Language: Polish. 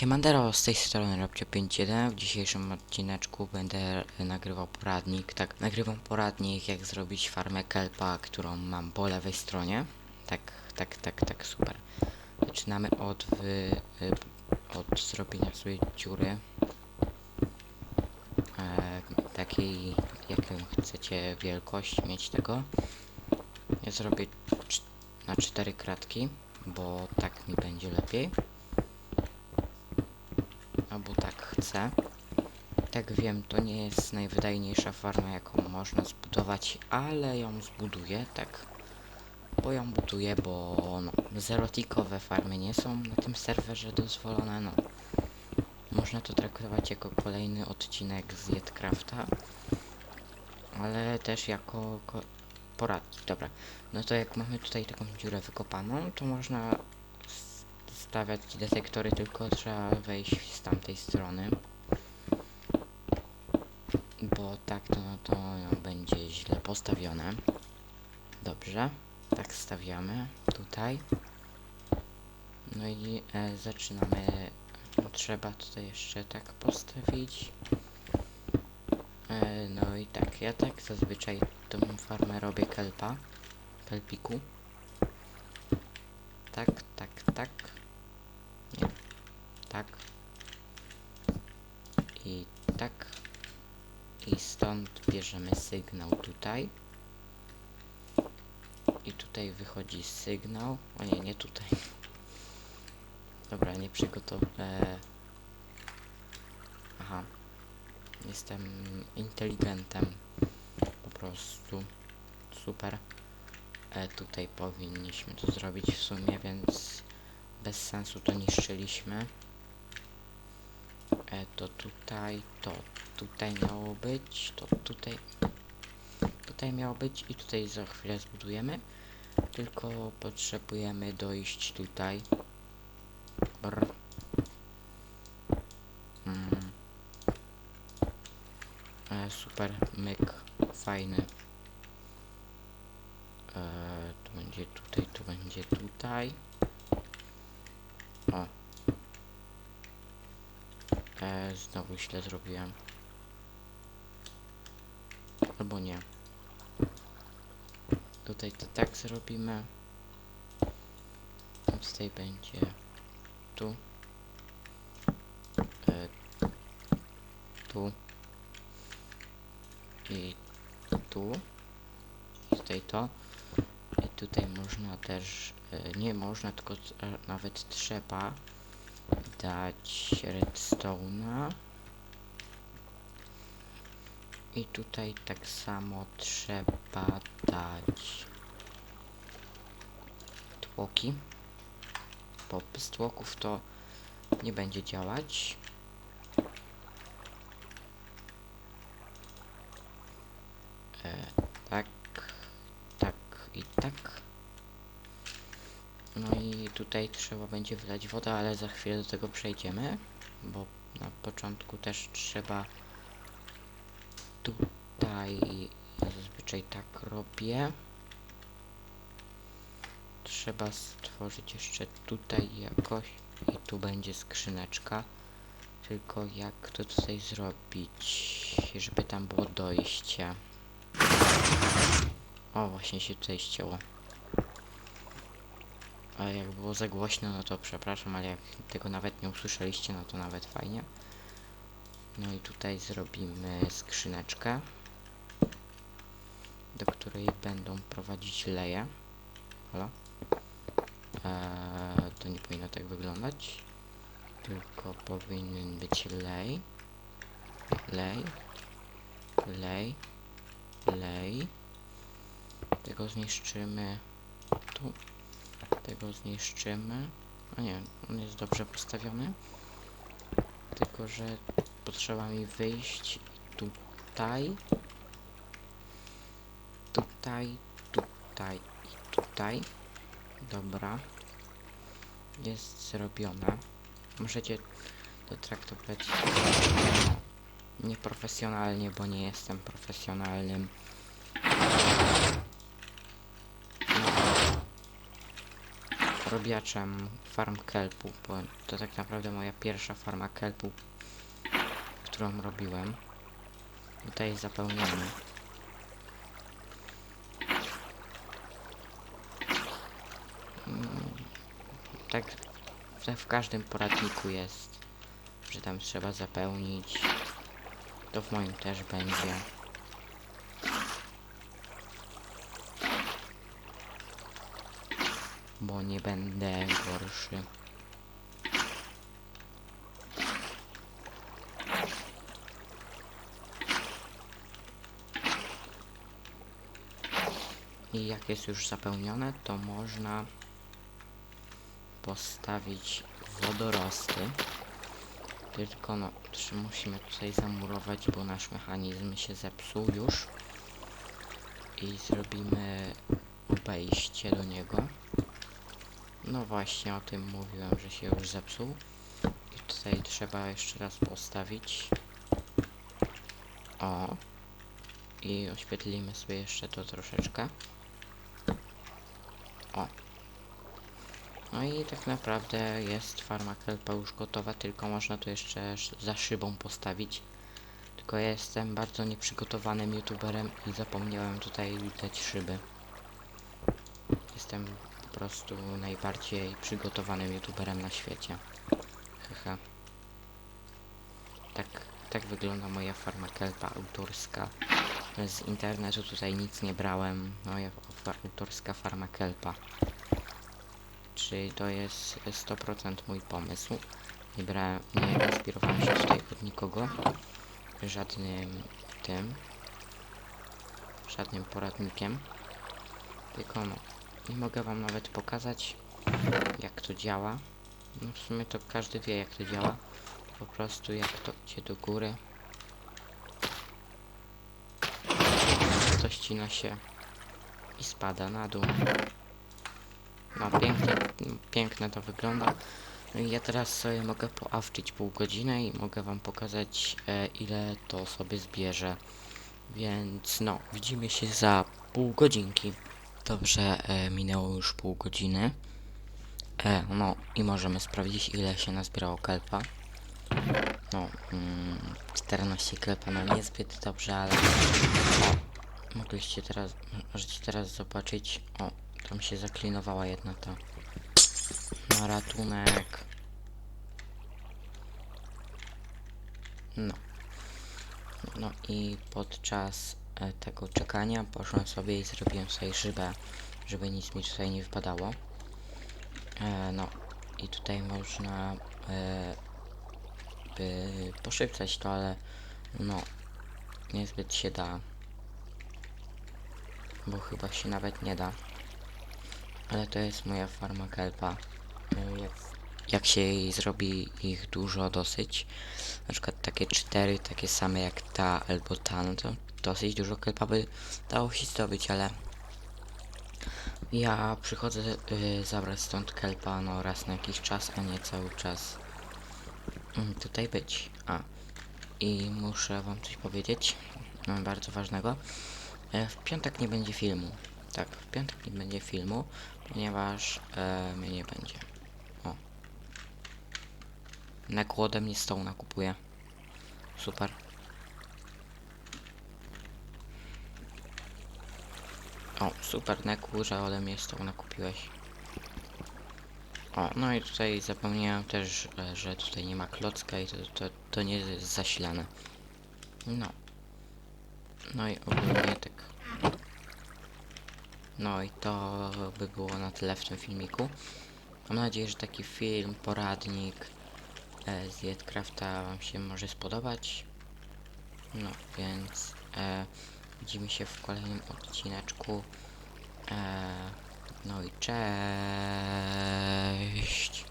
Siemandero, z tej strony Robcio51. W dzisiejszym odcineczku będę nagrywał poradnik. Tak, nagrywam poradnik, jak zrobić farmę kelpa, którą mam po lewej stronie. Tak, tak, tak, tak, super. Zaczynamy od, y, od zrobienia sobie dziury. E, takiej, jaką chcecie wielkość mieć tego. Ja zrobię na cztery kratki, bo tak mi będzie lepiej albo chcę. Tak wiem, to nie jest najwydajniejsza farma, jaką można zbudować, ale ją zbuduję, tak. Bo ją buduję, bo no, zerotikowe farmy nie są na tym serwerze dozwolone, no. Można to traktować jako kolejny odcinek z Jedcrafta, ale też jako ko poradnik. Dobra, no to jak mamy tutaj taką dziurę wykopaną, to można stawiać detektory, tylko trzeba wejść z tamtej strony. Bo tak to, to będzie źle postawione. Dobrze, tak stawiamy tutaj. No i e, zaczynamy. Trzeba tutaj jeszcze tak postawić. E, no i tak, ja tak zazwyczaj tą farmę robię kelpa. Kelpiku. Tak, tak, tak. Tak. I tak. I stąd bierzemy sygnał tutaj. I tutaj wychodzi sygnał. O nie, nie tutaj. Dobra, nie przygotowałem. Aha. Jestem inteligentem. Po prostu. Super. E, tutaj powinniśmy to zrobić w sumie, więc bez sensu to niszczyliśmy. E, to tutaj, to tutaj miało być, to tutaj, tutaj miało być i tutaj za chwilę zbudujemy. Tylko potrzebujemy dojść tutaj. Brr. Mm. E, super, myk, fajny. E, to będzie tutaj, to będzie tutaj. O. E, znowu źle zrobiłem. Albo nie. Tutaj to tak zrobimy. A Tutaj będzie tu. E, tu. I tu. I tutaj to. I tutaj można też, e, nie można, tylko e, nawet trzeba dać redstone'a. I tutaj tak samo trzeba dać tłoki. Bo bez tłoków to nie będzie działać. E, tak, tak i tak. No i tutaj trzeba będzie wylać wodę, ale za chwilę do tego przejdziemy, bo na początku też trzeba tutaj, ja zazwyczaj tak robię. Trzeba stworzyć jeszcze tutaj jakoś i tu będzie skrzyneczka. Tylko jak to tutaj zrobić, żeby tam było dojście. O, właśnie się tutaj ścięło. A jak było za głośno, no to przepraszam, ale jak tego nawet nie usłyszeliście, no to nawet fajnie. No i tutaj zrobimy skrzyneczkę, do której będą prowadzić leje. Halo? Eee, to nie powinno tak wyglądać, tylko powinien być lej, lej, lej, lej. Tego zniszczymy tego zniszczymy. A nie, on jest dobrze postawiony. Tylko, że potrzeba mi wyjść tutaj, tutaj, tutaj i tutaj. Dobra. Jest zrobione. Możecie to traktować nieprofesjonalnie, bo nie jestem profesjonalnym rozrobiaczem farm kelpu, bo to tak naprawdę moja pierwsza farma kelpu, którą robiłem. Tutaj zapełniamy. Mm, Tak w każdym poradniku jest, że tam trzeba zapełnić. To w moim też będzie. Bo nie będę gorszy. I jak jest już zapełnione, to można postawić wodorosty. Tylko no, musimy tutaj zamurować, bo nasz mechanizm się zepsuł już. I zrobimy wejście do niego. No właśnie o tym mówiłem, że się już zepsuł. I tutaj trzeba jeszcze raz postawić. O. I oświetlimy sobie jeszcze to troszeczkę. O. No i tak naprawdę jest farma kelpa już gotowa, tylko można to jeszcze sz- za szybą postawić. Tylko ja jestem bardzo nieprzygotowanym youtuberem i zapomniałem tutaj dać szyby. Jestem po prostu najbardziej przygotowanym youtuberem na świecie. Haha. Tak, tak wygląda moja farma kelpa autorska. Z internetu tutaj nic nie brałem. Moja autorska farma kelpa. Czyli to jest 100% mój pomysł. Nie brałem, nie inspirowałem się tutaj od nikogo. Żadnym tym. Żadnym poradnikiem. Tylko no, nie mogę wam nawet pokazać jak to działa. No w sumie to każdy wie jak to działa. Po prostu jak to idzie do góry. To ścina się i spada na dół. No pięknie, piękne to wygląda. No i ja teraz sobie mogę poawczyć pół godziny i mogę wam pokazać e, ile to sobie zbierze. Więc no, widzimy się za pół godzinki. Dobrze, e, minęło już pół godziny. E, no i możemy sprawdzić ile się nazbierało kelpa. No, mm, 14 klepa, no niezbyt dobrze, ale mogliście teraz, możecie teraz zobaczyć, o, tam się zaklinowała jedna ta. Na ratunek. No. No i podczas tego czekania poszłem sobie i zrobiłem sobie szybę, żeby nic mi tutaj nie wypadało. E, no i tutaj można e, by poszybcać to, ale no niezbyt się da. Bo chyba się nawet nie da. Ale to jest moja farma kelpa. E, Jak, jak się zrobi ich dużo dosyć, na przykład takie cztery, takie same jak ta albo ta, no to dosyć dużo kelpa by dało się zdobyć, ale ja przychodzę y, zabrać stąd kelpa no raz na jakiś czas, a nie cały czas mm, tutaj być. A i muszę wam coś powiedzieć, no, bardzo ważnego. E, w piątek nie będzie filmu. Tak, w piątek nie będzie filmu, ponieważ e, mnie nie będzie. Na głodem nie stołu nakupuję. Super. O, super, Neku, że ode mnie stołu nakupiłeś. O, no i tutaj zapomniałem też, e, że tutaj nie ma klocka i to, to, to nie jest zasilane. No. No i ogólnie tak. No i to by było na tyle w tym filmiku. Mam nadzieję, że taki film, poradnik e, z Jedcrafta wam się może spodobać. No, więc e, widzimy się w kolejnym odcineczku. E, no i cześć.